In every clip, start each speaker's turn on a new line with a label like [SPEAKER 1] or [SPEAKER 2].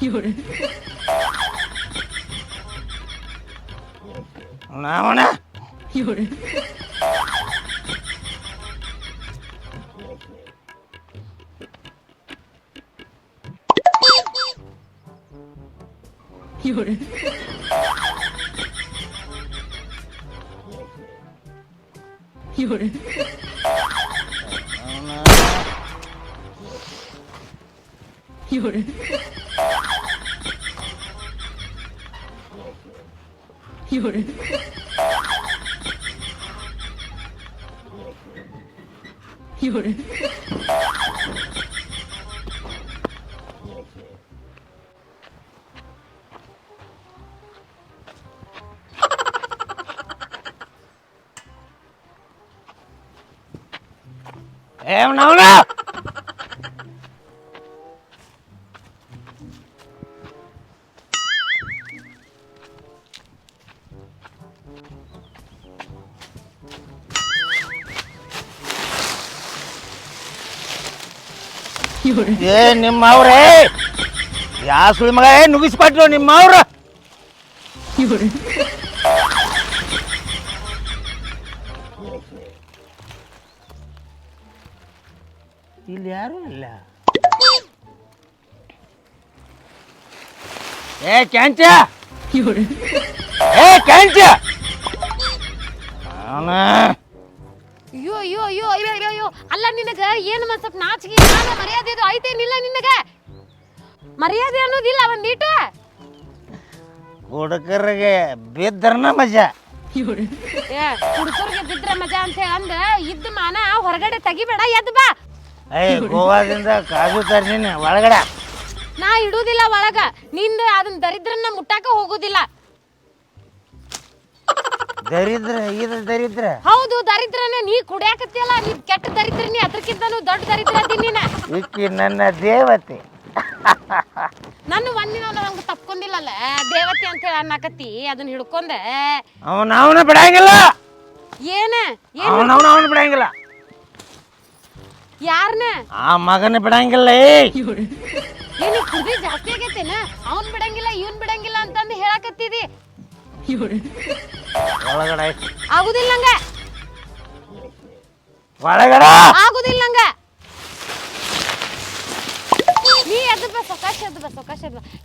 [SPEAKER 1] 夜。ほ
[SPEAKER 2] な
[SPEAKER 1] ほな。夜。夜。夜。夜。有人，有人，有
[SPEAKER 2] ಏ ನಿಮ್ಮ ಅವ್ರೇ ಯಾ ಸುಳಿ ಮಗ? ಏ ನುಗ್ಗಿಸ್ಕೊಟ್ರು ನಿಮ್ಮ ಅವ್ರ ಇಲ್ಲಿ ಯಾರು ಇಲ್ಲ? ಏ ಕ್ಯಾಂಚ! ಏ ಕ್ಯಾಂಚ! ಅವನ
[SPEAKER 3] ಅಯ್ಯೋ ಅಯ್ಯೋ ಅಯ್ಯೋ ಅಯ್ಯೋ ಅಯ್ಯೋ. ಅಯ್ಯೋ ಅಲ್ಲ ನಿನಗ ಏನು ಮತ್ ಸ್ವಲ್ಪ ನಾಚಿಕೆ ಮಾನ ಮರ್ಯಾದೆ ಇದು ಐತೇನಿಲ್ಲ ನಿನಗ? ಮರ್ಯಾದೆ ಅನ್ನೋದಿಲ್ಲ ಒಂದೀಟು
[SPEAKER 2] ಹುಡುಗರಿಗೆ ಬಿದ್ರನ
[SPEAKER 3] ಮಜಾ，ಏ ಹುಡುಗರಿಗೆ ಬಿದ್ರ ಮಜಾ ಅಂತ ಅಂದ ಇದ್ದ ಮಾನ ಹೊರಗಡೆ ತೆಗಿಬೇಡ ಎದ್ದು ಬಾ.
[SPEAKER 2] ಏ ಗೋವಾದಿಂದ ಕಾಜು ತರ್ಸಿನಿ ಒಳಗಡೆ.
[SPEAKER 3] ನಾ ಇಡುದಿಲ್ಲ ಒಳಗ. ನಿಂದ ಅದನ್ನ ದರಿದ್ರನ್ನ ಮುಟ್ಟಾಕ ಹೋಗುದಿಲ್ಲ.
[SPEAKER 2] ದರಿದ್ರ ಇದು ದರಿದ್ರ?
[SPEAKER 3] ಹೌದು ದರಿದ್ರನೇ. ನೀ ಕುಡಿಯಾಕತ್ತಿಯಲ್ಲ ನೀ ಕೆಟ್ಟ ದರಿದ್ರ ನೀ ಅದ್ರಕ್ಕಿಂತನೂ ದೊಡ್ಡ ದರಿದ್ರ ಅದಿ ನೀನ.
[SPEAKER 2] ಇಕ್ಕಿ ನನ್ನ ದೇವತೆ.
[SPEAKER 3] ನನ್ನ ಒಂದಿನ ನಂಗೆ ತಪ್ಕೊಂಡಿಲ್ಲಲ್ಲ. ದೇವತೆ ಅಂತ ಹೇಳಿ ಅನ್ನಕತ್ತಿ ಅದನ್ನ ಹಿಡ್ಕೊಂಡ.
[SPEAKER 2] ಅವನ ಅವನ ಬಿಡಂಗಿಲ್ಲ.
[SPEAKER 3] ಏನ? ಏನ್
[SPEAKER 2] ಅವನ ಅವನ ಅವನ ಬಿಡಂಗಿಲ್ಲ.
[SPEAKER 3] ಯಾರನ್ನ
[SPEAKER 2] ಆ ಮಗನ ಬಿಡಂಗಿಲ್ಲ ಏ
[SPEAKER 3] ಕುಡಿ ಜಾಸ್ತಿ ಆಗೈತೇನ? ಅವ್ನ್ ಬಿಡಂಗಿಲ್ಲ ಇವ್ನ್ ಬಿಡಂಗಿಲ್ಲ ಅಂತಂದು ಹೇಳಕತ್ತಿದಿ.
[SPEAKER 2] ಒಳಗಡೆ
[SPEAKER 3] ಆಯ್ತು. ಆಗುದಿಲ್ಲ
[SPEAKER 2] ಒಳಗಡೆ!
[SPEAKER 3] ಆಗುದಿಲ್ಲ ನೀ ಎದ್ದು ಬಾ ಸಕಾಶ ಎದ್ದು ಬಾ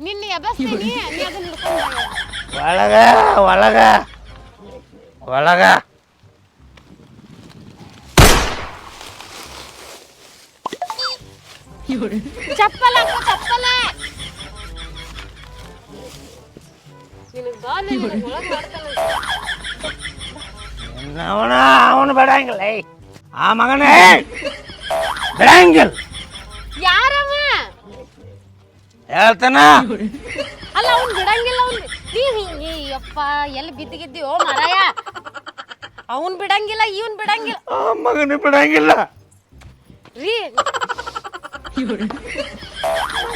[SPEAKER 3] ನಿನ್ನ ಎಬ್ಬಸ್ತೀನಿ ನೀ ಅದನ್ನ ಹಿಡ್ಕೊಂಡು
[SPEAKER 2] ಒಳಗ ಒಳಗ. ಒಳಗ.
[SPEAKER 3] ಚಪ್ಪಲ್ ಹಾಕೋ.
[SPEAKER 2] ಅವನ ಅವನು ಬಿಡಂಗಿಲ್ಲ ಏಯ್. ಆ ಮಗನ. ಬಿಡಂಗಿಲ್ಲ ಬಿಡಂಗಿಲ್ಲ
[SPEAKER 3] ಯಾರವ?
[SPEAKER 2] ಹೇಳ್ತಾನ?
[SPEAKER 3] ಅಲ್ಲ ಅವ್ನ್ ಬಿಡಂಗಿಲ್ಲ ಅವ್ನ್. ನೀವ್ ಹಿಂಗೆ ಯಪ್ಪ ಎಲ್ಲಿ ಬಿದ್ದಿಗಿದ್ದೀವೋ ಮರಯ. ಅವನು ಬಿಡಂಗಿಲ್ಲ ಇವ್ನ್ ಬಿಡಂಗಿಲ್ಲ
[SPEAKER 2] ಆ ಮಗನ ಬಿಡಂಗಿಲ್ಲ
[SPEAKER 3] ರೀ.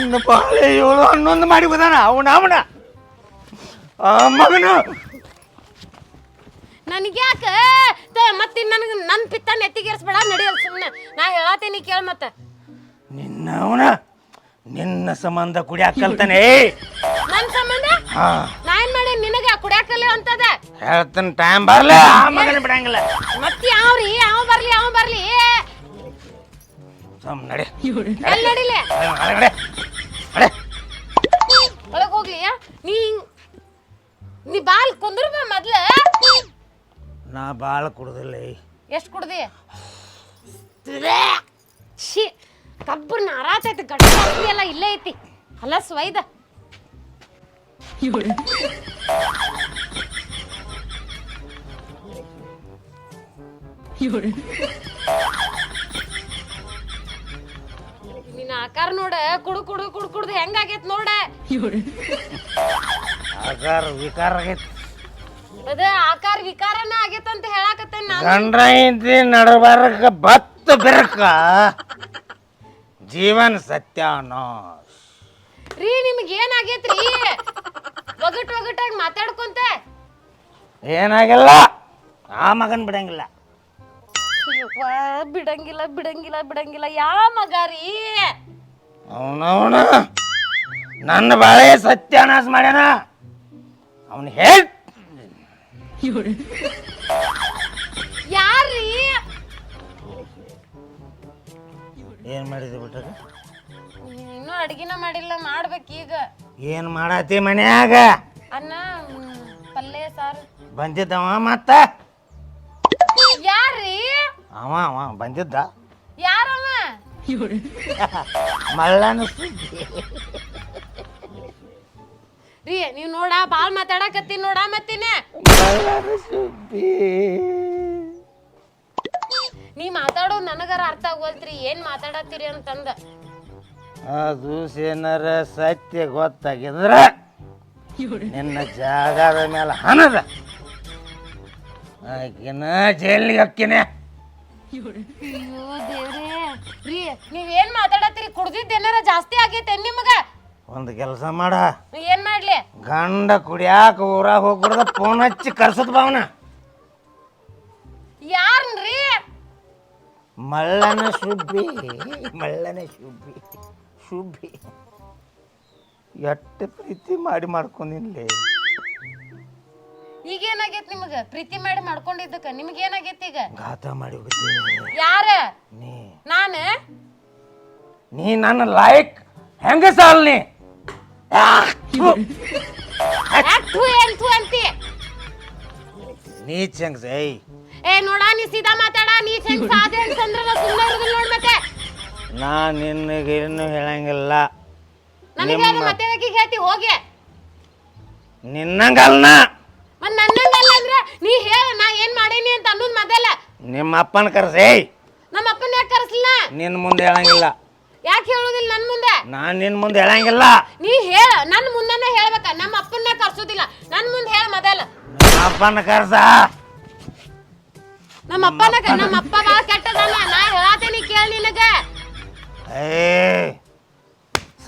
[SPEAKER 2] ಇನ್ನು ಬಾಳೆ ಏಳು ಹನ್ನೊಂದು ಮಾಡಿ ಹೋದಾನ ಅವನ ಅವನ. ಆ ಮಗನು.
[SPEAKER 3] ನನಗೆ ಯಾಕ ಮತ್ತೆ ನನಗೆ ನನ್ನ ಪಿತ್ತ ನೆತ್ತಿಗೇರಿಸ್ಬೇಡ ನಡೆಯಲ್ಲ ಸುಮ್ಮನೆ ನಾ ಹೇಳತ್ತೀನಿ ಕೇಳ ಮತ್ತೆ.
[SPEAKER 2] ನಿನ್ನ ಅವನ ನಿನ್ನ ಸಂಬಂಧ ಕುಡಿಯಾಕ ಕಲ್ತಾನೆ.
[SPEAKER 3] ನನ್ನ ಸಂಬಂಧ?
[SPEAKER 2] ಹಾ.
[SPEAKER 3] ನಾ ಏನ್ ಮಾಡಿ ನಿನಗ ಕುಡಿಯಾಕಲ್ಲ ಅಂತದ.
[SPEAKER 2] ಹೇಳ್ತಾನ ಟೈಮ್ ಬರ್ಲ. ಆ ಮಗನ ಬಿಡಂಗಿಲ್ಲ.
[SPEAKER 3] ಮತ್ತೆ ಯಾವ್ರಿ? ಯಾವ ಬರ್ಲಿ ಯಾವ ಬರ್ಲಿ?
[SPEAKER 2] ಸಮ್
[SPEAKER 3] ನಡಿ，ಎಲ್ಲಿ ನಡಿಲೆ?
[SPEAKER 2] ನಡೆ
[SPEAKER 3] ಒಳಗ್ ಹೋಗ್ಲಿ? ನೀ ಹಿಂಗ್- ನೀ ಬಾಲ್ ಕುಂದ್ರ ಬಾ ಮೊದ್ಲ.
[SPEAKER 2] ನಾ ಭಾಳ ಕುಡ್ದಿಲ್ಲ.
[SPEAKER 3] ಎಷ್ಟು ಕುಡ್ದಿ? ಛೀ ಕಬ್ಬು ನಾರಾತೈತಿ ಗಟ್ಟ ಎಲ್ಲ ಇಲ್ಲೇ ಐತಿ. ಅಲ್ಲ
[SPEAKER 1] ವೈದ
[SPEAKER 3] ನಿನ್ನ ಆಕಾರ ನೋಡ ಕುಡು ಕುಡು ಕುಡು ಕುಡ್ದು ಹೆಂಗಾಗೈತ್ ನೋಡ.
[SPEAKER 2] ಆಕಾರ ವಿಕಾರ ಆಗೈತಿ.
[SPEAKER 3] ಅದೇ ಆಕಾರ ವಿಕಾರನ ಅಂತ ಹೇಳಾಕತ್ತೇನ್ ನಾನು.
[SPEAKER 2] ಗಂಡ ಇಂತಿ ನಡಬಾರಕ ಬತ್ತ ಬೆರಕ. ಜೀವನ ಸತ್ಯಾನಾಶ್
[SPEAKER 3] ರೀ ನಿಮ್ಗೆ ಏನಾಗೈತ್ರಿ ಒಗಟ್ ಒಗಟಾಗಿ ಮಾತಾಡ್ಕೊಂತ?
[SPEAKER 2] ಏನಾಗಿಲ್ಲ. ಆ ಮಗನ್ ಬಿಡಂಗಿಲ್ಲ.
[SPEAKER 3] ಅಯ್ಯವ್ವ, ಬಿಡಂಗಿಲ್ಲ ಬಿಡಂಗಿಲ್ಲ ಬಿಡಂಗಿಲ್ಲ. ಯಾ ಮಗ ರೀ?
[SPEAKER 2] ಅವನವನ ನನ್ನ ಬಾಳೆ ಸತ್ಯಾನಾಶ ಮಾಡ್ಯಾನ. ಅವನು ಹೇಳ್
[SPEAKER 3] ಯಾರ್ರೀ?
[SPEAKER 2] ಏನು ಮಾಡಿದ ಬಿಟ್ಟಾಗ
[SPEAKER 3] ಇನ್ನೂ ಮಾಡಿಲ್ಲ ಮಾಡ್ಬೇಕು ಈಗ.
[SPEAKER 2] ಏನು ಮಾಡತ್ತಿ ಮನ್ಯಾಗ?
[SPEAKER 3] ಅನ್ನ ಪಲ್ಲೆ ಸಾರು.
[SPEAKER 2] ಬಂದಿದ್ದವ ಮತ್ತ?
[SPEAKER 3] ಯಾರ್ರೀ?
[SPEAKER 2] ಅವ ಅವ ಬಂದಿದ್ದ.
[SPEAKER 1] ಯಾರಮ್ಮ
[SPEAKER 2] ಮಳ್ಳನ ಸುದ್ದಿ.
[SPEAKER 3] ರೀ ನೀವು ನೋಡ ಬಾಳ್ ಮಾತಾಡಕತ್ತೀನಿ ನೋಡ ಮತ್ತೀನಿ ನೀ ಮಾತಾಡೋ ನನಗರ ಅರ್ಥ ಆಗೋಲ್ತ್ರಿ ಏನ್ ಮಾತಾಡತ್ತೀರಿ ಅಂತಂದ.
[SPEAKER 2] ಅದು ಏನಾರ ಸತ್ಯ ಗೊತ್ತಾಗಿದ್ರ ನಿನ್ನ ಜಾಗದ ಮೇಲೆ ಹಣದ. ಆಕಿನ ಜೈಲಿಗೆ ಹಾಕಿನೇ
[SPEAKER 3] ನೀವೇನ್ ರೀ ಮಾತಾಡತ್ತೀರಿ ಕುಡ್ದಿದ್ದೇನಾರ ಜಾಸ್ತಿ ಆಗೈತೆ ನಿಮಗ?
[SPEAKER 2] ಒಂದು ಕೆಲಸ ಮಾಡ.
[SPEAKER 3] ಏನ್ ಮಾಡ್ಲಿ?
[SPEAKER 2] ಗಂಡ ಕುಡಿಯಾಕ ಊರಾಗ ಹೋಗ್ಬಿಡ್ದ ಫೋನ್ ಹಚ್ಚಿ ಕರ್ಸದ್ ಭಾವನ
[SPEAKER 3] ಯಾರ್ನ್ರಿ?
[SPEAKER 2] ಮಳ್ಳನ ಶುಬ್ಬಿ ಮಳ್ಳನ ಶುಬ್ಬಿ ಶುಬ್ಬಿ. ಎಟ್ಟು ಪ್ರೀತಿ ಮಾಡಿ ಮಾಡ್ಕೊಂಡಿನ್ಲಿ.
[SPEAKER 3] ಈಗ ಏನಾಗೈತಿ ನಿಮಗ? ಪ್ರೀತಿ ಮಾಡಿ ಮಾಡ್ಕೊಂಡಿದ್ದಕ್ಕ. ನಿಮ್ಗ ಏನಾಗೈತಿ ಈಗ?
[SPEAKER 2] ಘಾತ ಮಾಡಿ
[SPEAKER 3] ಯಾರ?
[SPEAKER 2] ನೀ.
[SPEAKER 3] ನಾನು?
[SPEAKER 2] ನೀ ನನ್ನ ಲೈಕ್ ಹೆಂಗ ಸಾಲ್ ನೀ?
[SPEAKER 3] ಅಂತಿ
[SPEAKER 2] ನೀ ಚಂಗ್ಸ ಏಯ್.
[SPEAKER 3] ಏ ನೋಡ ನೀ ಸೀದಾ ಮಾತಾಡ ನೀಚ್ ಹೆಂಗ್ ಸಾದೆ ಅಂತಂದ್ರ ಸುಮ್ಮನೆ ಇರೋದಿಲ್ಲ ನೋಡ್ ಮತ್ತೆ.
[SPEAKER 2] ನಾ ನಿನ್ನಗೇನು ಹೇಳಂಗಿಲ್ಲ.
[SPEAKER 3] ನನಗೆ ಮತ್ತೆ ಆಕಿಗ್ ಹೇಳ್ತಿ? ಹೋಗಿ.
[SPEAKER 2] ನಿನ್ನಂಗಲ್ಲ
[SPEAKER 3] ಮತ್ ನನ್ನಂಗಲ್ಲ ಅಂದ್ರೆ ನೀ ಹೇಳ ನಾ ಏನ್ ಮಾಡೇನಿ ಅಂತ ಅನ್ನೋದು ಮೊದಲ.
[SPEAKER 2] ನಿಮ್ಮ ಅಪ್ಪನ ಕರ್ಸ
[SPEAKER 3] ನಮ್ಮ ಅಪ್ಪನ ಯಾಕೆ ಕರ್ಸಿಲ್ಲ
[SPEAKER 2] ನಿನ್ನ ಮುಂದೆ ಹೇಳಂಗಿಲ್ಲ.
[SPEAKER 3] ಯಾಕೆ ಹೇಳುದಿಲ್ಲ ನನ್ ಮುಂದೆ?
[SPEAKER 2] ನಾನು ನಿನ್ನ ಮುಂದೆ ಹೇಳಂಗಿಲ್ಲ.
[SPEAKER 3] ನೀ ಹೇಳ ನನ್ ಮುಂದೆನೆ ಹೇಳ್ಬೇಕ. ನಮ್ಮ ಅಪ್ಪನ್ನ ಕರ್ಸೋದಿಲ್ಲ. ನನ್ ಮುಂದೆ ಹೇಳ ಮೊದಲ.
[SPEAKER 2] ನಿಮ್ಮ ಅಪ್ಪನ ಕರ್ಸ.
[SPEAKER 3] ನಮ್ಮ ಅಪ್ಪನ ನಮ್ಮ ಅಪ್ಪ ಬಾಳ ಕೆಟ್ಟದಲ್ಲ. ನಾ ಹೇಳಾತೇನಿ ಕೇಳ ನಿನಗ.
[SPEAKER 2] ಏ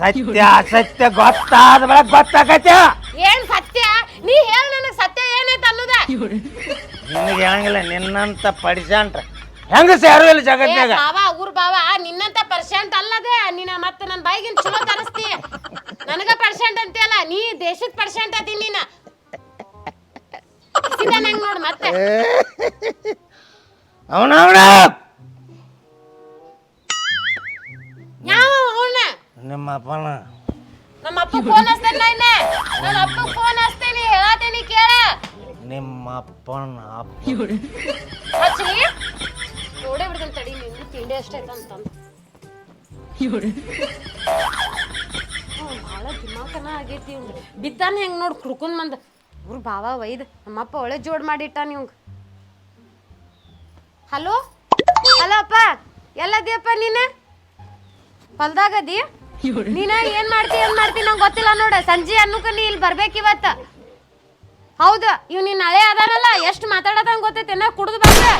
[SPEAKER 2] ಸತ್ಯ ಅಸತ್ಯ ಗೊತ್ತಾದ ಬಳ ಗೊತ್ತಾಗತ್ತೆ
[SPEAKER 3] ಏನ್ ಸತ್ಯ? ನೀ ಹೇಳ ನನಗ್ ಸತ್ಯ ಏನೈತ ಅನ್ನೋದ?
[SPEAKER 2] ನಿನಗೆ ಹೇಳಂಗಿಲ್ಲ ನಿನ್ನಂತ ಪಡಿಸಂಟ್ರ ಹೆಂಗಸ ಯಾರು ಇಲ್ಲ
[SPEAKER 3] ಏ
[SPEAKER 2] ಜಗತ್ನಾಗ
[SPEAKER 3] ಬಾವ ಊರ್ ಬಾವ ನಿನ್ನಂತ ಪರ್ಸೆಂಟ್ ಅಲ್ಲದೆ ನಿನ್ನ ಮತ್ತೆ ನನ್ನ ಬಾಯಿಗಿನ ಚಲೋ ತರಿಸ್ತಿ ನನಗ ಪರ್ಸೆಂಟ್ ಅಂತೀಯಲ್ಲ ನೀ ದೇಶದ ಪರ್ಸೆಂಟ್ ಅದಿ ನೀನ. ನಂಗೆ ನೋಡು ಮತ್ತೆ.
[SPEAKER 2] ಅವನ ಅವನ.
[SPEAKER 3] ಯಾವ ಅವನ?
[SPEAKER 2] ನಿಮ್ಮ ಅಪ್ಪನ.
[SPEAKER 3] ನಮ್ಮ ಅಪ್ಪ ಫೋನ್ ಹಚ್ತೇನೆ ನಾ ನಮ್ಮ ಅಪ್ಪ ಫೋನ್ ಹಚ್ತೇನಿ ಹೇಳತೇನಿ ಕೇಳ.
[SPEAKER 2] ನಿಮ್ಮ ಅಪ್ಪನ ಅಪ್ಪ.
[SPEAKER 3] ನೋಡೇ ಹೆಂಗ್ ತಡಿ ನಿಂದು ತಿಂಡಿ ಭಾಳ ದಿಮಾಕನ ಹೆಂಗೆ ನೋಡಿ ಕುಡ್ಕೊಂಡ್ ಬಂದ. ಇವ್ರು ಬಾವ ಒಯ್ದು ನಮ್ಮಪ್ಪ ಒಳ್ಳೆ ಜೋಡ್ ಮಾಡಿಟ್ಟಾನ ಇವಂಗ ಹಲೋ? ಹಲೋ ಅಪ್ಪ ಎಲ್ಲದಿಯಪ್ಪ ನೀನು? ಹೊಲ್ದಾಗದಿ? ನೀನ ಏನ್ ಮಾಡ್ತಿ ಏನ್ ಮಾಡ್ತಿ ನಂಗೆ ಗೊತ್ತಿಲ್ಲ ನೋಡ. ಸಂಜೆ ಅನ್ನೋಕ ನೀ ಇಲ್ಲಿ ಬರ್ಬೇಕು ಇವತ್ತ. ಹೌದು ಇವ್ ನೀನ್ ಹಳೆ ಅದಾರಲ್ಲ ಎಷ್ಟು ಮಾತಾಡೋದಂಗ ಗೊತ್ತೈತೆ ನಾ ಕುಡ್ದು ಬಂದ್ರೆ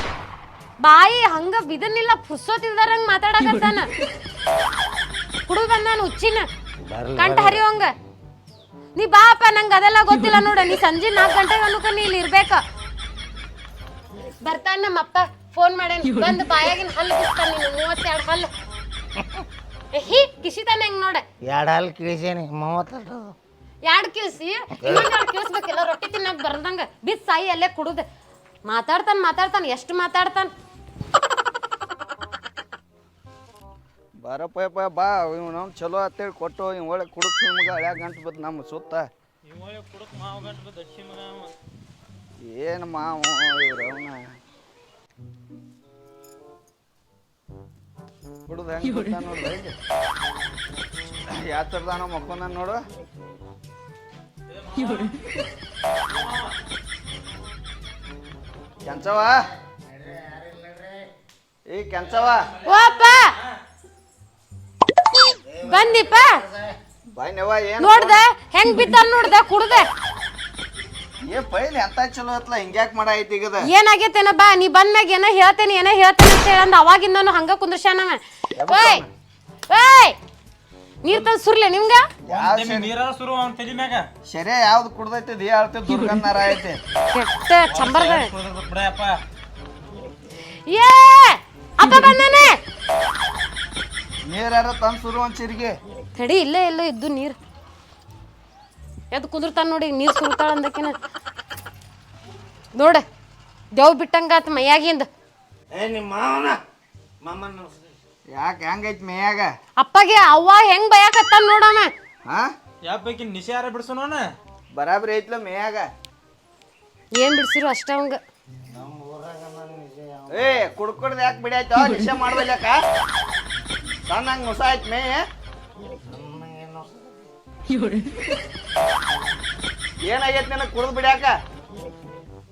[SPEAKER 3] ಬಾಯಿ ಹಂಗ ಬಿದನಿಲ್ಲ ಪುರ್ಸೋತಿಲ್ದಾರಂಗ ಮಾತಾಡಕತ್ತಾನ. ಬಂದ ಬಂದಾನ
[SPEAKER 2] ಉಚ್ಚಿನ.
[SPEAKER 3] ಕಂಠ ಹರಿಯೋಂಗ ನೀ ಬಾ ಅಪ್ಪ ನಂಗೆ ಅದೆಲ್ಲ ಗೊತ್ತಿಲ್ಲ ನೋಡ ನೀ ಸಂಜೆ ನಾಲ್ಕು ಗಂಟೆಗೆ ಅನ್ನುಕ ನೀ ಇಲ್ಲಿ ಇರ್ಬೇಕ. ಬರ್ತಾನ ನಮ್ಮಪ್ಪ ಫೋನ್ ಮಾಡೇನ್ ಬಂದ್ ಬಾಯಾಗಿನ ಹಲ್ಲು ಕಿಸ್ತಾನ ನೀನು ಮೂವತ್ತೆರಡು ಹಲ್ಲು. ಹೀ ಕಿಸಿತಾನ ಹೆಂಗ್ ನೋಡ.
[SPEAKER 2] ಎರಡು ಹಲ್ಲು ಕಿಳಿಸೇನಿ ಮೂವತ್ತೆರಡು
[SPEAKER 3] ಎರಡು ಕಿಳಿಸಿ ಇನ್ನೊಂದ್ ಎರಡ್ ರೊಟ್ಟಿ ತಿನ್ನಕ್ ಬರ್ದಂಗ. ಬಿತ್ ಸಾಯಿ ಅಲ್ಲೇ ಕುಡುದ. ಮಾತಾಡ್ತಾನ ಮಾತಾಡ್ತಾನ ಎಷ್ಟು ಮಾತಾಡ್ತಾನ.
[SPEAKER 4] ಬಾರಪ್ಪ ಬಾ ಇವ್ ನಾವು ಚಲೋ ಅಂತೇಳಿ ಕೊಟ್ಟು ಇವ್ ಒಳ್ಳೆ ಕುಡುಕ್ ನಿಮ್ಗೆ ಹಳ್ಯಾಗ ಗಂಟು ಬತ್ ನಮ್ಮ ಸುತ್ತ. ಏನು ಮಾವ ಇವ್ರು ಅವನ? ಕುಡ್ದು ಹೆಂಗೆ ಬಿಡ್ತಾನ ನೋಡ್ರಿ ಯಾವ ಥರದಾನ ಮಕ್ಕೊಂದ ನೋಡು. ಕೆಂಚವಾ ಏ ಕೆಂಚವ
[SPEAKER 3] ಬಂದಿಪ್ಪ.
[SPEAKER 4] ಬಾಯ್ನವ ಏನು
[SPEAKER 3] ನೋಡ್ದ ಹೆಂಗ್ ಬಿತ್ತ ನೋಡ್ದ ಕುಡ್ದ.
[SPEAKER 4] ಏ ಪೈಲ್ ಎಂತ ಚಲೋ ಐತ್ಲ ಹಿಂಗ್ಯಾಕ್ ಮಾಡ ಐತಿ ಈಗದ?
[SPEAKER 3] ಏನಾಗೈತೇನ ಬಾ ನೀ ಬಂದ್ಮ್ಯಾಗ ಏನೋ ಹೇಳ್ತೇನೆ ಏನೋ ಹೇಳ್ತೇನೆ ಅಂತ ಹೇಳಂದ ಅವಾಗಿಂದನು ಹಂಗ ಕುಂದ್ರಶಾನ ಓಯ್ ಓಯ್ ನೀರ್ ತಂದ್ ಸುರ್ಲೆ ನಿಮ್ಗ?
[SPEAKER 5] ನೀರಾರ ಶುರು ಅವ್ನ ತಲಿ ಮ್ಯಾಗ.
[SPEAKER 4] ಶರೀರ ಯಾವ್ದು ಕುಡ್ದೈತಿ ದಿ ಐತೆ ದುರ್ಗಂಧರ ಐತಿ
[SPEAKER 3] ಕೆಟ್ಟ ಚಂಬರ್ದ
[SPEAKER 5] ಬಿಡಯಪ್ಪ
[SPEAKER 3] ಏ ಅಪ್ಪ ಬಂದಾನೆ.
[SPEAKER 4] ನೀರಾರ ತಂದ್ ಸುರು ಒಂದ್ ಚಿರ್ಗಿ.
[SPEAKER 3] ತಡಿ ಇಲ್ಲೇ ಎಲ್ಲೋ ಇದ್ದು ನೀರು. ಎದ್ದು ಕುದುರ್ತಾನ ನೋಡಿ ನೀರು ಸುರ್ತಾಳ ಅಂದಕಿನ. ನೋಡ ದೇವ್ ಬಿಟ್ಟಂಗಾತ್ ಮೈಯಾಗಿಂದ.
[SPEAKER 2] ಏ ನಿಮ್ಮ ಮಾವನ? ಮಾಮನ
[SPEAKER 4] ಯಾಕೆ ಹೆಂಗೈತಿ ಮೇಯಾಗ?
[SPEAKER 3] ಅಪ್ಪಗೆ ಅವ್ವ ಹೆಂಗ್ ಬಯಾಕತ್ತಾನ ನೋಡಮ್ಮ
[SPEAKER 4] ಹಾ
[SPEAKER 5] ಯಾವ ಪೈಕಿ ನಿಶಾರ ಬಿಡ್ಸೋಣ
[SPEAKER 4] ಬರಾಬರಿ ಐತ್ಲ ಮೇಯಾಗ.
[SPEAKER 3] ಏನ್ ಬಿಡ್ಸಿರು ಅಷ್ಟ ಅವಂಗ.
[SPEAKER 4] ಏ ಕುಡ್ಕೊಡ್ದು ಯಾಕೆ ಬಿಡಾಯ್ತು? ನಿಶೆ ಮಾಡ್ಬಲ್ಯಾಕ ಸಣ್ಣಂಗೆ ಹೊಸ ಮೇ
[SPEAKER 1] ಮೇ
[SPEAKER 4] ಏನಾಗೈತೆ ನಿನಗೆ ಕುಡಿದು ಬಿಡ್ಯಾಕ?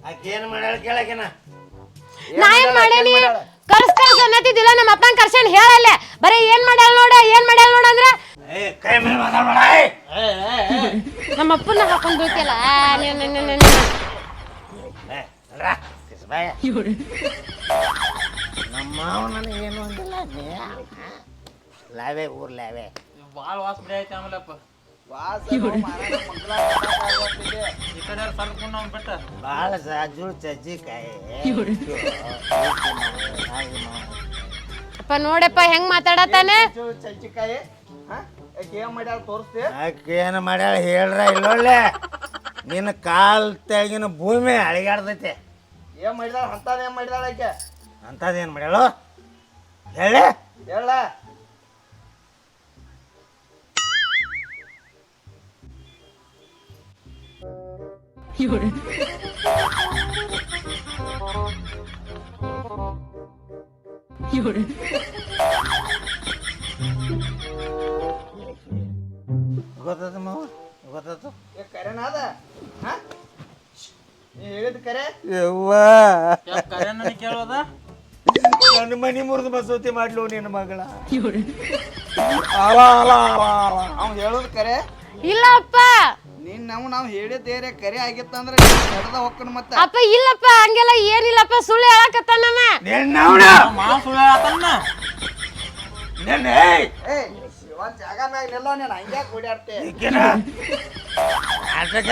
[SPEAKER 2] ಆಕೆ ಏನು ಮಾಡ್ಯಾಳ ಕೇಳಾಕಿನ?
[SPEAKER 3] ನಾ ಏನ್ ಮಾಡೇನಿ? ಕರ್ಸ್ಕರ್ಸ್ ಅನ್ನತ್ತಿದ್ದಿಲ್ಲ ನಮ್ಮ ಅಪ್ಪನ ಕರ್ಸೇನ್ ಹೇಳಲ್ಲ. ಏನ್ ಮಾಡ್ಯಾಳ ನೋಡಿ ಏನ್ ಮಾಡ್ಯಾಳ ನೋಡಿ ಅಂದ್ರೆ?
[SPEAKER 2] ಏ ಕೈ ಏ.
[SPEAKER 3] ನಮ್ಮ ಅಪ್ಪನ ಹಾಕೊಂಡ್
[SPEAKER 2] ನಮ್ಮ ಲಾವೆ ಊರ್ ಲಾವೆ
[SPEAKER 5] ಭಾಳ ವಾಸ ಬಿಡಿ ಐತಿ ಆಮೇಲಪ್ಪ.
[SPEAKER 4] ವಾಸ.
[SPEAKER 5] ಈ ಕಡೆ ಸ್ವಲ್ಪ ನಾವು ಬಿಟ್ಟ
[SPEAKER 2] ಭಾಳ ಸಾಜು ಚಜ್ಜಿಕಾಯಿ
[SPEAKER 3] ಅಪ್ಪ ನೋಡಪ್ಪ ಹೆಂಗ್ ಮಾತಾಡತಾನೆ
[SPEAKER 4] ಚಜ್ಜಿಕಾಯಿ ಏನ್ ಮಾಡ್ಯಾಳ ತೋರಿಸ್ತಿ?
[SPEAKER 2] ಆಕೆ ಏನು ಮಾಡ್ಯಾಳ ಹೇಳ್ರ ಇಲ್ಲೊಳ್ಳೆ. ನಿನ್ನ ಕಾಲ್ ತೆಗಿನ ಭೂಮಿ ಅಳಿಗಾಡ್ದೈತೆ.
[SPEAKER 4] ಏನ್ ಮಾಡಿದಾಳ? ಅಂತದ ಏನ್ ಮಾಡಿದಾಳ ಆಕೆ?
[SPEAKER 2] ಅಂಥದ್ದೇನು ಮಾಡ್ಯಾಳು? ಹೇಳ.
[SPEAKER 4] ಹೇಳ.
[SPEAKER 1] 有人，有人，
[SPEAKER 2] ಗೊತ್ತದ ಮಾವ ಗೊತ್ತಾತು
[SPEAKER 4] ಏ ಕರೆನ ಅದ ಹಾ ನೀ ಹೇಳಿದ ಕರೆ
[SPEAKER 2] ಯವ್ವ
[SPEAKER 5] ಕರೆ ನನಗೆ ಕೇಳೋದ
[SPEAKER 2] ನನ್ನ ಮನಿ ಮುರಿದು ಮಸೂತಿ ಮಾಡ್ಲು ನಿನ್ನ ಮಗಳ
[SPEAKER 1] 有人，
[SPEAKER 2] ಅಲ ಅಲ ಅಲ ಅಲ
[SPEAKER 4] ಅವ್ನು ಹೇಳೋದು ಕರೆ
[SPEAKER 3] ಇಲ್ಲ ಅಪ್ಪ
[SPEAKER 4] ನೀನ್ ನಾವು ನಾವು ಹೇಳಿದ್ದೇರೆ ಕರೆ ಆಗಿತ್ತಂದ್ರೆ ನಡೆದ ಹೊಕ್ಕನ ಮತ್ತೆ.
[SPEAKER 3] ಅಪ್ಪ ಇಲ್ಲಪ್ಪ ಹಂಗೆಲ್ಲ ಏನಿಲ್ಲಪ್ಪ ಸುಳ್ಳು
[SPEAKER 2] ಏಯ್!
[SPEAKER 4] ಏ ಶಿವ ಜಾಗ ಮ್ಯಾಗ ನಿಲ್ಲೋ ನೀನು ಹಂಗೆ ಕೂಡ್ಯಾಡ್ತೆ.
[SPEAKER 2] ಈಕಿನ ನಾಟಕ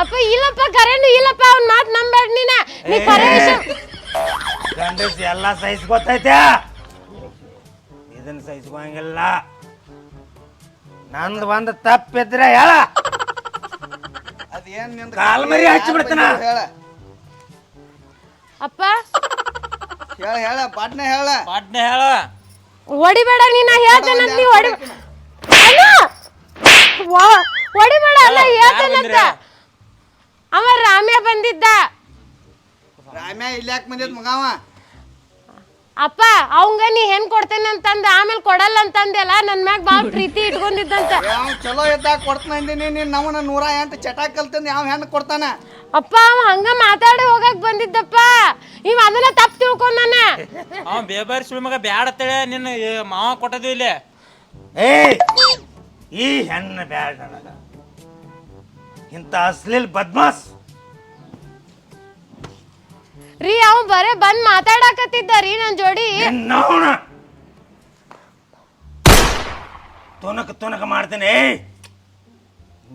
[SPEAKER 3] ಅಪ್ಪ ಇಲ್ಲಪ್ಪ ಕರೆನು ಇಲ್ಲಪ್ಪ ಅವ್ನ ಮಾತು ನಂಬೇಡ ನೀನ. ನೀ ಕರೆ ವಿಷಯ
[SPEAKER 2] ಗಂಡಸ್ ಎಲ್ಲ ಸೈಜ್ ಗೊತ್ತೈತೆ? ಇದನ್ನ ಸಹಿಸ್ಕೊಂಗಿಲ್ಲ ನಂದು ಒಂದು ತಪ್ಪಿದ್ರೆ ಹೇಳ.
[SPEAKER 4] ಅದೇನ್ನಿಂದ
[SPEAKER 2] ಕಾಲ್ ಮರಿ ಹಚ್ಚಿ ಬಿಡ್ತಾನ.
[SPEAKER 4] ಹೇಳ.
[SPEAKER 3] ಅಪ್ಪ.
[SPEAKER 4] ಹೇಳ ಹೇಳ ಪಾಟ್ನೆ ಹೇಳ.
[SPEAKER 5] ಪಾಟ್ನೆ ಹೇಳ.
[SPEAKER 3] ಹೊಡಿಬೇಡ ನೀನ ಹೇಳ್ತೇನಂತ ನೀ ಹೊಡಿ ಅಣ್ಣ! ವಾ ಹೊಡಿಬೇಡ ಅಲ್ಲ ಹೇಳ್ತೇನಂತ ಅವ ರಾಮ್ಯ ಬಂದಿದ್ದ.
[SPEAKER 4] ರಾಮ್ಯ ಇಲ್ಯಾಕ್ ಬಂದಿದ್ ಮಗವ
[SPEAKER 3] ಅಪ್ಪ ಅವಂಗ ನೀ ಹೆಣ್ ಕೊಡ್ತೇನೆ ಅಂತಂದ ಆಮೇಲೆ ಕೊಡಲ್ಲ ಅಂತಂದೆಲ್ಲ ನನ್ ಮ್ಯಾಗ ಬಾಳ ಪ್ರೀತಿ ಇಟ್ಕೊಂಡಿದ್ದಂತ.
[SPEAKER 4] ಯಾವ ಚಲೋ ಇದ್ದಾಗ ಕೊಡ್ತಾನ ಅಂದಿನಿ ನೀನ್ ನವನ ನೂರ ಎಂಟು ಚಟ ಕಲ್ತಂದ್ ಯಾವ ಹೆಣ್ಣು ಕೊಡ್ತಾನ?
[SPEAKER 3] ಅಪ್ಪ ಅವ ಹಂಗ ಮಾತಾಡಿ ಹೋಗಕ್ ಬಂದಿದ್ದಪ್ಪ. ಇವ ಅದನ್ನ ತಪ್ಪು ತಿಳ್ಕೊಂಡಾನ
[SPEAKER 5] ಅವ ಬೇಬಾರಿ ಸುಳಿ ಮಗ ಬ್ಯಾಡ ಅಂತೇಳಿ ನಿನ್ನ ಏ, ಮಾವ ಕೊಟ್ಟದು ಇಲ್ಲಿ.
[SPEAKER 2] ಏ ಈ ಹೆಣ್ಣು ಬ್ಯಾಡ ನನಗ. ಇಂಥ ಅಶ್ಲೀಲ್ ಬದ್ಮಾಸ್.
[SPEAKER 3] ರೀ ಅವ್ ಬರೇ ಬಂದ್ ಮಾತಾಡಕತ್ತಿದ್ದ ರೀ ನನ್ ಜೋಡಿ.
[SPEAKER 2] ತೊನಕ ತೊನಕ ಮಾಡ್ತೇನೆ.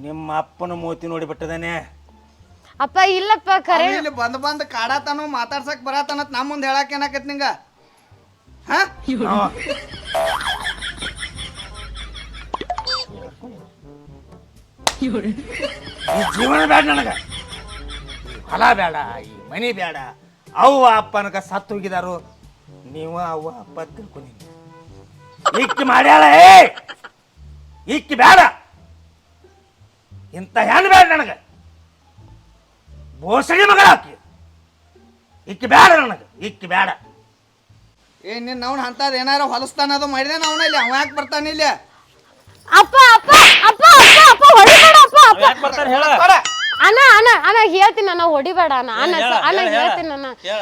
[SPEAKER 2] ನಿಮ್ಮ ಅಪ್ಪನ ಮೂತಿ ನೋಡಿ ಬಿಟ್ಟದೇನೆ.
[SPEAKER 3] ಅಪ್ಪ ಇಲ್ಲಪ್ಪ
[SPEAKER 4] ಕರೆ ಇಲ್ಲಿ ಬಂದ್ ಬಂದ್ ಕಾಡತಾನು ಮಾತಾಡ್ಸಕ್ ಬರತಾನ ನಮ್ಮ ಮುಂದೆ ಹೇಳಕ್ ಏನಾಕತ್ ನಿಂಗ? ಹಾ?
[SPEAKER 2] ಜೀವನ ಬೇಡ ನನಗ. ಹೊಲ ಬೇಡ ಈ ಮನಿ ಬೇಡ ಅವ್ವ ಅಪ್ಪನಕ ಸತ್ತು ಹೋಗಿದಾರು. ನೀವು ಅವ್ವ ಅಪ್ಪ ತಿಳ್ಕೊಂಡಿ ಇಕ್ಕಿ ಮಾಡ್ಯಾಳ ಏ! ಇಕ್ಕಿ ಬೇಡ ಇಂಥ ಹೆಣ್ಣು ಬೇಡ ನನಗ. ಬೋಸಡಿ ಮಗಳ ಆಕಿ. ಇಕ್ಕಿ ಬೇಡ ನನಗೆ ಇಕ್ಕಿ ಬೇಡ
[SPEAKER 4] ಏ ನಿನ್ ಅವ್ನ ಅಂಥದ್ದು ಏನಾರ ಹೊಲಸ್ತಾನ ಅದು ಮಾಡಿದೆ ಅವನ ಇಲ್ಲಿ? ಅವ ಯಾಕೆ ಬರ್ತಾನೆ ಇಲ್ಲಿ?
[SPEAKER 3] ಅಪ್ಪ ಅಪ್ಪ ಅಪ್ಪ ಅಪ್ಪ ಅಪ್ಪ ಹೊಡಿಬೇಡ ಅಪ್ಪ ಅಪ್ಪ.
[SPEAKER 5] ಯಾಕೆ ಬರ್ತಾನೆ ಹೇಳ?
[SPEAKER 3] ಅಣ್ಣ ಅಣ್ಣ ಅಣ್ಣ ಹೇಳ್ತೀನಿ ಅಣ್ಣ ಹೊಡಿಬೇಡ ಅಣ್ಣ. ಅಣ್ಣ ಸ-. ಹೇಳ್ತೀನಿ ಅಣ್ಣ.
[SPEAKER 5] ಹೇಳ.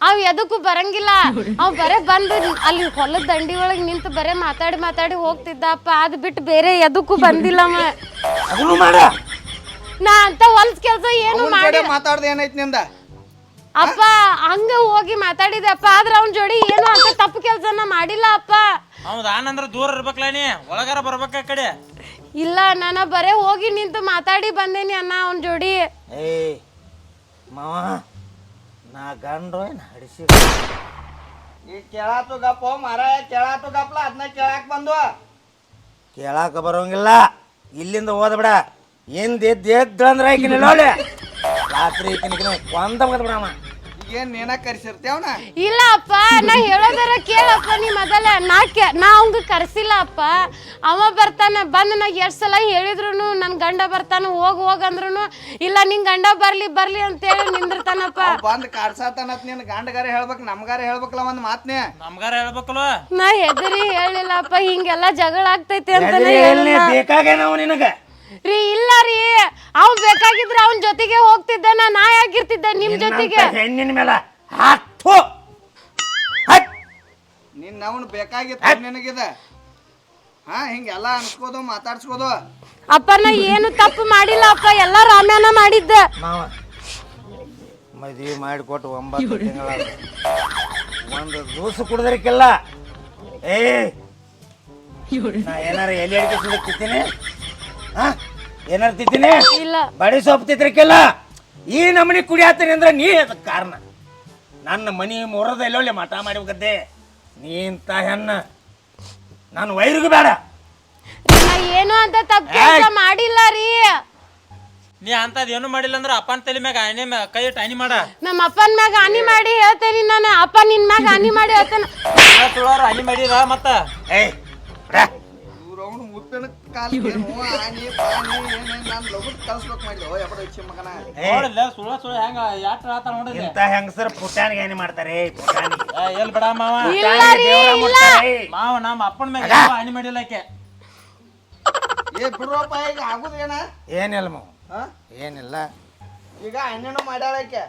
[SPEAKER 3] ಅವ್ ಎದಕ್ಕೂ ಬರಂಗಿಲ್ಲ. ಅವ್ ಬರೇ ಬಂದು ಅಲ್ಲಿ ಹೊಲದ ದಂಡಿ ಒಳಗ್ ನಿಂತು ಬರೇ ಮಾತಾಡಿ ಮಾತಾಡಿ ಹೋಗ್ತಿದ್ದಪ್ಪ. ಅದ್ ಬಿಟ್ಟು ಬೇರೆ ಎದಕ್ಕೂ ಬಂದಿಲ್ಲ ಅವ.
[SPEAKER 2] ಅದನ್ನು ಮಾಡ.
[SPEAKER 3] ನಾ ಅಂತ ಹೊಲ್ಸ್ ಕೆಲ್ಸ ಏನು
[SPEAKER 4] ಅವನ
[SPEAKER 3] ಮಾಡಿ
[SPEAKER 4] ಕಡೆ ಮಾತಾಡ್ದೆ ಏನೈತಿ ನಿಂದ?
[SPEAKER 3] ಅಪ್ಪ ಹಂಗ ಹೋಗಿ ಮಾತಾಡಿದಪ್ಪ ಆದ್ರ ಅವ್ನ ಜೋಡಿ ಏನು ಅಂತ ತಪ್ಪು ಕೆಲ್ಸನ ಮಾಡಿಲ್ಲ ಅಪ್ಪ.
[SPEAKER 5] ಅವ್ದ ಆನಂದ್ರ ದೂರ ಇರ್ಬೇಕಲ್ಲ ನೀ? ಒಳಗಾರ ಬರ್ಬೇಕ ಆ ಕಡೆ?
[SPEAKER 3] ಇಲ್ಲ ನಾನು ಬರೇ ಹೋಗಿ ನಿಂತು ಮಾತಾಡಿ ಬಂದೇನಿ ಅಣ್ಣ ಅವನ ಜೋಡಿ.
[SPEAKER 2] ಏಯ್ ಮಾವ ನಾ ಗಂಡು ಏನು ಹಡಿಸಿ
[SPEAKER 4] ಈ ಕೇಳಾತು ಗಪ್ಪ ಮರ ಕೇಳಾತು ಗಪ್ಲ ಅದನ್ನ ಕೇಳಾಕ್ ಬಂದು
[SPEAKER 2] ಕೇಳಾಕ ಬರೋಂಗಿಲ್ಲ. ಇಲ್ಲಿಂದ ಹೋದ ಬಿಡ ಹಿಂದ್ ಎದ್ದು ಎದ್ದು ಅಂದ್ರೆ ಆಕಿನ ನೋಡಿ. ರಾತ್ರಿ ಈಕಿನ ಒಂದ ಬಿಡಮ್ಮ
[SPEAKER 4] ಈಗೇನ್ ನೀನ ಕರ್ಸಿರ್ತೇವನ
[SPEAKER 3] ಇಲ್ಲ ಅಪ್ಪ ನಾ ಹೇಳೋದರ ಕೇಳಪ್ಪ ನೀ ಮೊದಲ. ನಾ ಕೇ ನಾ ಅವಂಗ ಕರ್ಸಿಲ್ಲ ಅಪ್ಪ ಅವ ಬರ್ತಾನ ಬಂದ್ ನಾ ಎಷ್ಟ್ ಸಲ ಹೇಳಿದ್ರು ನನ್ ಗಂಡ ಬರ್ತಾನ ಹೋಗ್ ಹೋಗ್ ಅಂದ್ರು ಇಲ್ಲ ನಿನ್ ಗಂಡ ಬರ್ಲಿ ಬರ್ಲಿ ಅಂತೇಳಿ ನಿಂದಿರ್ತಾನಪ್ಪ.
[SPEAKER 4] ಬಂದ್ ಕಾಡ್ಸಾತನತ್ ನಿನ್ ಗಂಡಗಾರ ಹೇಳ್ಬೇಕ್ ನಮ್ಗಾರ ಹೇಳ್ಬೇಕಲ್ಲ ಒಂದ್ ಮಾತ್ನೇ.
[SPEAKER 5] ನಮ್ಗಾರ ಹೇಳ್ಬೇಕಲ್ವ?
[SPEAKER 3] ನಾ ಹೆದರಿ ಹೇಳಿಲ್ಲಪ್ಪ ಹಿಂಗೆಲ್ಲ ಜಗಳ ಆಗ್ತೈತಿ ಅಂತ
[SPEAKER 2] ಎಲ್ಲಿ
[SPEAKER 3] ಹೇಳಿಲ್ಲ.
[SPEAKER 2] ಬೇಕಾಗೆ ನಿನಗ?
[SPEAKER 3] ರೀ ಇಲ್ಲ ರೀ. ಅವ್ನ್ ಬೇಕಾಗಿದ್ರೆ ಅವನ್ ಜೊತೆಗೆ ಹೋಗ್ತಿದ್ದೆ ನಾ ನಾ ಯಾಕಿರ್ತಿದ್ದೆ ನಿಮ್ ಜೊತೆಗೆ.
[SPEAKER 2] ಹೆಣ್ಣಿನ ಮೇಲೆ ಹತ್ತು. ಹತ್.
[SPEAKER 4] ನಿನ್ ಅವನ್ ಬೇಕಾಗಿತ್ತು ನಿನಗಿದ. ಹಾ ಹಿಂಗೆಲ್ಲ ಅನ್ಸ್ಕೋದು ಮಾತಾಡ್ಸ್ಕೋದು
[SPEAKER 3] ಅಪ್ಪ ನಾ ಏನು ತಪ್ಪು ಮಾಡಿಲ್ಲ ಅಪ್ಪ. ಎಲ್ಲ ರಾಮಾಯಣ ಮಾಡಿದ್ದೆ.
[SPEAKER 2] ಮಾವ ಮದುವೆ ಮಾಡಿಕೊಟ್ಟು ಒಂಬತ್ತು ತಿಂಗಳ ಒಂದು ದೋಸು ಕುಡಿದ್ರಿಕ್ಕೆಲ್ಲ ಏ，ನಾ ಏನಾರ ಎಲೆ ಅಡಿಕೆ ಸುಡಕ್ ತಿತ್ತೀನಿ ಹಾ ಏನಾರ ತಿಂತೀನಿ?
[SPEAKER 3] ಇಲ್ಲ.
[SPEAKER 2] ಬಡಿ ಸೊಪ್ಪು ತಿತ್ರಕ್ಕೆಲ್ಲ ಈ ನಮನಿ ಕುಡಿಯಾತೀನಿ ಅಂದ್ರೆ ನೀ ಅದಕ್ಕೆ ಕಾರಣ. ನನ್ನ ಮನಿ ಮೊರದ ಎಲ್ಲೊಳ್ಳೆ ಮಠ ಮಾಡಿಬೇಕದ್ದೆ ನೀ ಇಂತ ಹೆಣ್ಣ. ನಾನು ವೈರಿಗೂ ಬೇಡ.
[SPEAKER 3] ನಾ ಏನು ಅಂತ ತಪ್ಪು ಕೆಲಸ ಮಾಡಿಲ್ಲ ರೀ.
[SPEAKER 5] ನೀ ಅಂತದ್ ಏನು ಮಾಡಿಲ್ಲ ಅಂದ್ರೆ ಅಪ್ಪನ ತಲೆ ಮ್ಯಾಗ ಆನೆ ಮ್ಯಾಗ ಕೈ ಇಟ್ಟು ಹನಿ ಮಾಡ.
[SPEAKER 3] ನಮ್ಮ ಅಪ್ಪನ ಮ್ಯಾಗ ಹಾನಿ ಮಾಡಿ ಹೇಳ್ತೇನಿ ನಾನು. ಅಪ್ಪ ನಿನ್ ಮ್ಯಾಗ ಹಾನಿ ಮಾಡಿ ಹೇಳ್ತೇನೆ.
[SPEAKER 5] ಹನಿ ಮಾಡಿದ ಮಾಡಿರ ಮತ್ತ?
[SPEAKER 2] ಏಯ್ ಬಿಡ.
[SPEAKER 4] ಇವ್ರು ಅವನು ಮುಪ್ಪಿನ ಕಾಲಿಗೇನು ಆನಿ ಪಾನಿ ಏನೇನ್ ನಾನು ಲಗುಟ್ ಕಳ್ಸ್ಬೇಕು ಮಾಡಿದ್ದೆ. ಓ ಎಬ್ಬಡ ಇಚ್ಚಿ ಮಗನ.
[SPEAKER 5] ನೋಡಿಲ್ಲ ಸುಳ ಸುಳ ಹೆಂಗ ಯಾಟ್ ಆತ ನೋಡಿಲ್ಲ
[SPEAKER 2] ಇಂತ ಹೆಂಗಸರ ಪುಟಾಣಿಗೆ ಏನಿ ಮಾಡ್ತಾರೆ? ಪುಟಾಣಿಗೆ
[SPEAKER 5] ಎಲ್ ಬಿಡ ಮಾವ. ಮಾವ ನಮ್ಮ ಅಪ್ಪನ ಮ್ಯಾಗ ಯಾವ ಹಾನಿ ಮಾಡಿಲ್ಲ ಆಕೆ.
[SPEAKER 4] ಏ ಬಿಡ್ರಪ್ಪ ಈಗ ಆಗುದೇನ
[SPEAKER 2] ಏನಿಲ್ಲ ಮಾವ.
[SPEAKER 4] ಹಾ?
[SPEAKER 2] ಏನಿಲ್ಲ.
[SPEAKER 4] ಈಗ ಅಣ್ಣೇನು ಮಾಡ್ಯಾಳಕ್ಕೆ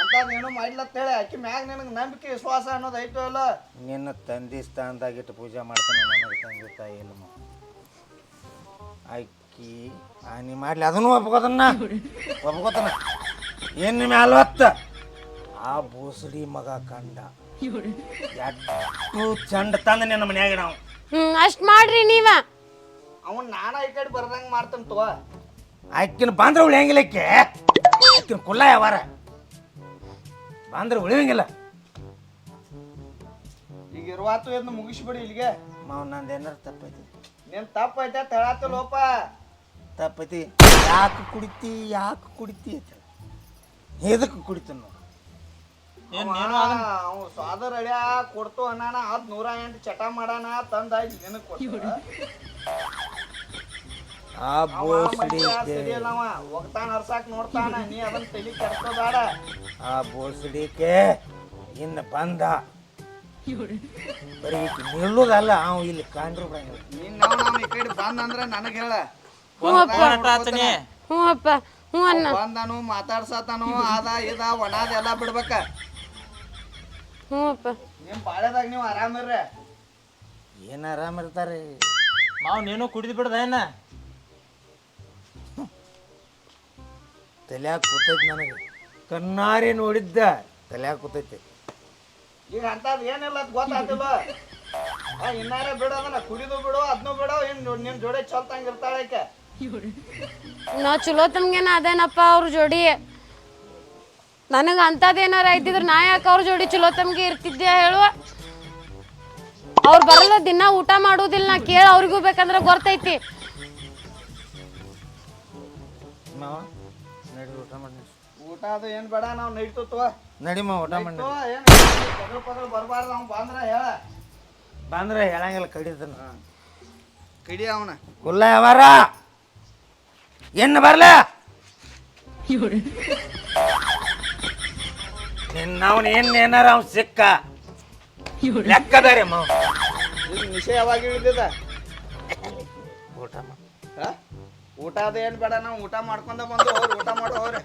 [SPEAKER 4] ಅಂತ ನೀನು ಮಾಡ್ಲತ್ತೇಳಿ ಆಕಿ ಮ್ಯಾಗ ನಿನಗೆ ನಂಬಿಕೆ ವಿಶ್ವಾಸ ಅನ್ನೋದು ಐತೋ ಇಲ್ಲ?
[SPEAKER 2] ನಿನ್ನ ತಂದಿ ಸ್ಥಾನದಾಗಿಟ್ಟು ಪೂಜೆ ಮಾಡ್ತಾನೆ ನನಗೆ ತಂದೆ ತಾಯಿ ಇಲ್ಲ ಆಕಿ ಹಾನಿ ಮಾಡ್ಲಿ ಅದನ್ನು ಒಪ್ಕೋತನ ಒಪ್ಕೋತನ ಏನು ಮ್ಯಾಲ ಅಲ್ವತ್ತ ಆ ಬೂಸಡಿ ಮಗ ಕಂಡ，ಎಷ್ಟು ಚಂದ ತಂದ ನಿನ್ನ ಮನ್ಯಾಗ ನಾವು.
[SPEAKER 3] ಹ್ಮ್ ಅಷ್ಟ್ ಮಾಡ್ರಿ ನೀವ.
[SPEAKER 4] ಅವನ್ ನಾನ ಈ ಕಡೆ ಬರ್ದಂಗ ಮಾಡ್ತಾನ ತೋ
[SPEAKER 2] ಆಕಿನ ಬಾಂದ್ರ ಉಳಿಯಂಗಿಲ್ಲಕ್ಕೆ ಆಕಿನ ಕುಲ್ಲ ಯಾವಾರ. ಬಾಂದ್ರ ಉಳಿಯಂಗಿಲ್ಲ.
[SPEAKER 4] ಈಗ ಇರುವಾತು ಇದನ್ನ ಮುಗಿಸ್ಬಿಡಿ ಇಲ್ಲಿಗೆ.
[SPEAKER 2] ಮಾವ ನಂದು ಏನಾರು ತಪ್ಪೈತಿ
[SPEAKER 4] ನಿನ್ ತಪ್ಪ ಐತೆ ಹೇಳತ್ತ ಲೋಪ.
[SPEAKER 2] ತಪ್ಪೈತಿ ಯಾಕೆ ಕುಡಿತಿ ಯಾಕೆ ಕುಡಿತಿ ಅಂತ ಎದಕ್ಕೆ ಕುಡಿತೀನಿ ನಾವು
[SPEAKER 5] ಏನ್ ನೀನು
[SPEAKER 4] ಅವ್ ಸ್ವಾದರ್ ಅಡ್ಯಾ ಕೊಡ್ತು ಅನ್ನಾನ ಅದ್ ನೂರ ಎಂಟು ಚಟ ಮಾಡಾನ ತಂದ ನಿನಗ್ ಕೊಟ್ಟ
[SPEAKER 2] ಆ ಬೋಸಡಿ
[SPEAKER 4] ಸರಿಯಲ್ಲವ ಒಗ್ತಾನ ಹರ್ಸಾಕ್ ನೋಡ್ತಾನ ನೀ ಅದನ್ನ ತಲಿ ಕೆಡ್ಕೋಬೇಡ
[SPEAKER 2] ಆ ಬೋಸಡಿಕೆ ಇನ್ನು ಬಂದ.
[SPEAKER 1] 有人
[SPEAKER 2] ，ಬರೀ ಈಕಿ ನಿಲ್ಲುದಲ್ಲ ಅವ ಇಲ್ಲಿ ಕಾಂಡ್ರು ಬಿಡಂಗಿಲ್ಲ.
[SPEAKER 4] ನೀನ್ ನಾವ್ ನಾವ್ ಈ ಕಡೆ ಬಂದ ಅಂದ್ರ ನನಗ್ ಹೇಳ.
[SPEAKER 5] ಆತನಿ
[SPEAKER 3] ಹ್ಞೂ ಅಪ್ಪ. ಹ್ಞೂ ಅಣ್ಣ
[SPEAKER 4] ಬಂದಾನು ಮಾತಾಡ್ಸತಾನು ಅದ ಇದ ಒಣಾದ ಎಲ್ಲ ಬಿಡ್ಬೇಕ.
[SPEAKER 3] ಹ್ಞೂ ಅಪ್ಪ.
[SPEAKER 4] ನಿಮ್ ಬಾಳೆದಾಗ ನೀವು ಆರಾಮಿರ್ರಿ
[SPEAKER 2] ಏನು ಆರಾಮ ಇರ್ತಾರೆ
[SPEAKER 5] ಮಾವ್ ನೀನು ಕುಡಿದು ಬಿಡದ ಏನ?
[SPEAKER 2] ತಲ್ಯಾಗ ಕೂತೈತಿ ನನಗೆ. ಕಣ್ಣಾರಿ ನೋಡಿದ್ದ ತಲ್ಯಾಗ ಕೂತೈತಿ.
[SPEAKER 4] ಈಗ ಅಂತದ್ ಏನಿಲ್ಲ ಅದ್ ಗೊತ್ತಾತಿಲ್ಲ. ಇನ್ನಾರ ಇನ್ನಾರೇ ಬಿಡು ಅದನ್ನ ಕುಡಿದು ಬಿಡು ಅದ್ನು ಬಿಡು ಇನ್ ನಿನ್ ಜೋಡಿ ಚಲ್ತಂಗ್ ಇರ್ತಾಳೆ ಆಕೆ
[SPEAKER 3] ನಾ ಚಲೋ ತಮ್ಗೇನ ಅದೇನಪ್ಪ ಅವ್ರ ಜೋಡಿ? ನನಗೆ ಅಂತದೇನಾರ ಐತಿದ್ರೆ ನಾ ಯಾಕ ಅವ್ರ ಜೋಡಿ ಚಲೋ ತಮ್ಗೆ ಇರ್ತಿದ್ದೆ ಹೇಳುವ ಅವ್ರು ಬರಲ್ಲ ದಿನ ಊಟ ಮಾಡೋದಿಲ್ಲ ನಾ ಕೇಳ ಅವ್ರಿಗೂ ಬೇಕಂದ್ರೆ ಗೊತ್ತೈತಿ
[SPEAKER 2] ಊಟ
[SPEAKER 4] ಅದು ಏನ್ ಬೇಡ ನಾವ್ ನೈಟ್ ತೋ
[SPEAKER 2] ನಡಿಮ್ಮ ಊಟ ಮಾಡಿ.
[SPEAKER 4] ಬರಬಾರ್ದು ಅವ್ನು ಬಂದ್ರ ಹೇಳ.
[SPEAKER 2] ಬಂದ್ರೆ ಹೇಳಂಗಿಲ್ಲ ಕಡಿದನ.
[SPEAKER 4] ಕಡಿ ಅವನ.
[SPEAKER 2] ಕುಲ್ಲ ಯಾವಾರ ಏನು ಬರಲ. ನಿನ್ನವನ್ ಏನ್ ಏನಾರ ಅವ್ನು ಸಿಕ್ಕ. ಲೆಕ್ಕದಾರೆ ಮಾವ.
[SPEAKER 4] ನಿಷಯ ಯಾವಾಗ ಇಳಿದ
[SPEAKER 2] ಊಟ
[SPEAKER 4] ಮಾ ಊಟ ಅದು ಏನ್ ಬೇಡ ನಾವು ಊಟ ಮಾಡ್ಕೊಂಡ ಬಂದು ಹೋಗ್ರಿ ಊಟ ಮಾಡೋ ಹೋಗ್ರಿ.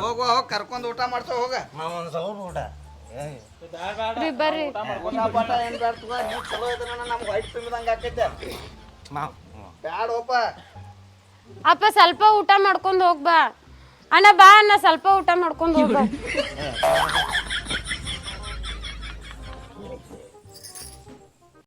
[SPEAKER 4] ಹೋಗು ಹೋಗ್ ಕರ್ಕೊಂಡು ಊಟ ಮಾಡ್ಸೋ ಹೋಗ.
[SPEAKER 2] ಒಂದು ಊಟ. ಏಯ್
[SPEAKER 3] ರೀ ಬರ್ರಿ.
[SPEAKER 4] ಊಟ ಪಾಠ ಏನ್ ಬೇಡ ತಗೋ ನೀವು ಚಲೋ ಇದ್ರ ನಮ್ಗೆ ತುಂಬಿದಂಗೆ ಆಕೈತೆ.
[SPEAKER 2] ಮಾವ
[SPEAKER 4] ಬ್ಯಾಡ ಹೋಪ
[SPEAKER 3] ಅಪ್ಪ ಸ್ವಲ್ಪ ಊಟ ಮಾಡ್ಕೊಂಡು ಹೋಗ್ಬಾ ಅಣ್ಣ ಬಾ ಅಣ್ಣ ಸ್ವಲ್ಪ ಊಟ ಮಾಡ್ಕೊಂಡು ಹೋಗ್ಬಾ